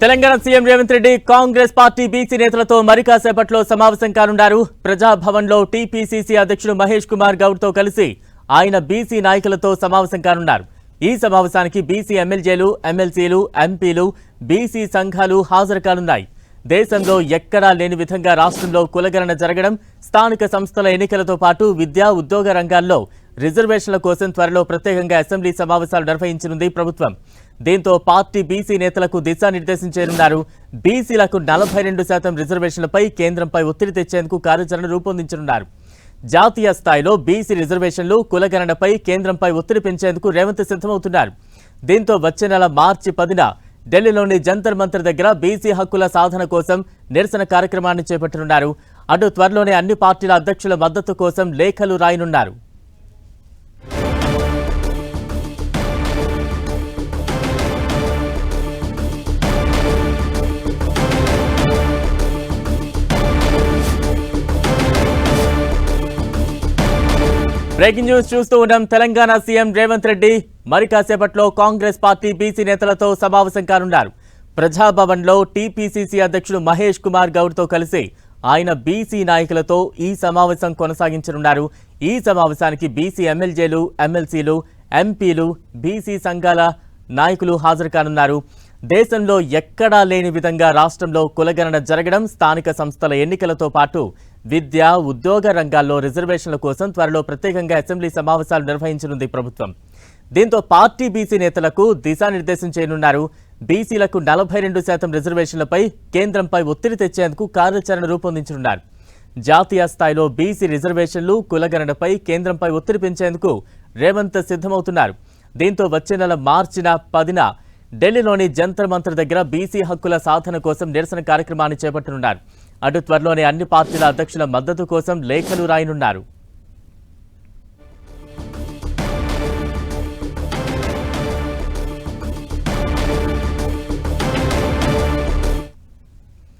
Telangana CM Revanth Reddy Congress party BC నేతలతో మరికాసేపట్లో సమావేశం కానున్నారు ప్రజాభవన్లో టీపీసీసీ అధ్యక్షుడు మహేష్ కుమార్ గౌడ్తో కలిసి ఆయన బీసీ నాయకులతో సమావేశం కానున్నారు. ఈ సమావేశానికి బీసీ ఎమ్మెల్యేలు ఎమ్మెల్సీలు ఎంపీలు బీసీ సంఘాలు హాజరు కానున్నాయి. దేశంలో ఎక్కడా లేని విధంగా రాష్ట్రంలో కులగణన జరగడం స్థానిక సంస్థల ఎన్నికలతో పాటు విద్యా ఉద్యోగ రంగాల్లో రిజర్వేషన్ల కోసం త్వరలో ప్రత్యేకంగా అసెంబ్లీ సమావేశాలు నిర్వహించనుంది ప్రభుత్వం. దీంతో పార్టీ బీసీ నేతలకు దిశానిర్దేశం చేయనున్నారు. బీసీలకు నలభై రెండు శాతం రిజర్వేషన్లపై కేంద్రంపై ఒత్తిడి తెచ్చేందుకు కార్యాచరణ రూపొందించనున్నారు. జాతీయ స్థాయిలో బీసీ రిజర్వేషన్లు కులగణనపై కేంద్రంపై ఒత్తిడి పెంచేందుకు రేవంత్ సిద్ధమవుతున్నారు. దీంతో వచ్చే నెల మార్చి పదిన ఢిల్లీలోని జంతర్ మంతర్ దగ్గర బీసీ హక్కుల సాధన కోసం నిరసన కార్యక్రమాన్ని చేపట్టనున్నారు. అటు త్వరలోనే అన్ని పార్టీల అధ్యక్షుల మద్దతు కోసం లేఖలు రాయనున్నారు. బ్రేకింగ్ న్యూస్ చూస్తూ ఉన్నాం. తెలంగాణ సీఎం రేవంత్ రెడ్డి మరి కాసేపట్లో కాంగ్రెస్ పార్టీ బీసీ నేతలతో సమావేశం కానున్నారు. ప్రజాభవన్లో టీపీసీసీ అధ్యక్షుడు మహేష్ కుమార్ గౌడ్తో కలిసి ఆయన బీసీ నాయకులతో ఈ సమావేశం కొనసాగించనున్నారు. ఈ సమావేశానికి బీసీ ఎమ్మెల్యేలు ఎమ్మెల్సీలు ఎంపీలు బీసీ సంఘాల నాయకులు హాజరు కానున్నారు. దేశంలో ఎక్కడా లేని విధంగా రాష్ట్రంలో కులగణన జరగడం స్థానిక సంస్థల ఎన్నికలతో పాటు విద్య ఉద్యోగ రంగాల్లో రిజర్వేషన్ల కోసం త్వరలో ప్రత్యేకంగా అసెంబ్లీ సమావేశాలు నిర్వహించనుంది ప్రభుత్వం. దీంతో పార్టీ బీసీ నేతలకు దిశానిర్దేశం చేయనున్నారు. బీసీలకు నలభై రెండు శాతం రిజర్వేషన్లపై కేంద్రంపై ఒత్తిడి తెచ్చేందుకు కార్యాచరణ రూపొందించనున్నారు. జాతీయ స్థాయిలో బీసీ రిజర్వేషన్లు కులగణనపై కేంద్రంపై ఒత్తిడి పెంచేందుకు రేవంత్ సిద్ధమవుతున్నారు. దీంతో వచ్చే నెల మార్చిన పదిన ఢిల్లీలోని జంతర్ మంతర్ దగ్గర బీసీ హక్కుల సాధన కోసం నిరసన కార్యక్రమాన్ని చేపట్టనున్నారు. అటు త్వరలోనే అన్ని పార్టీల అధ్యక్షుల మద్దతు కోసం లేఖలు రాయనున్నారు.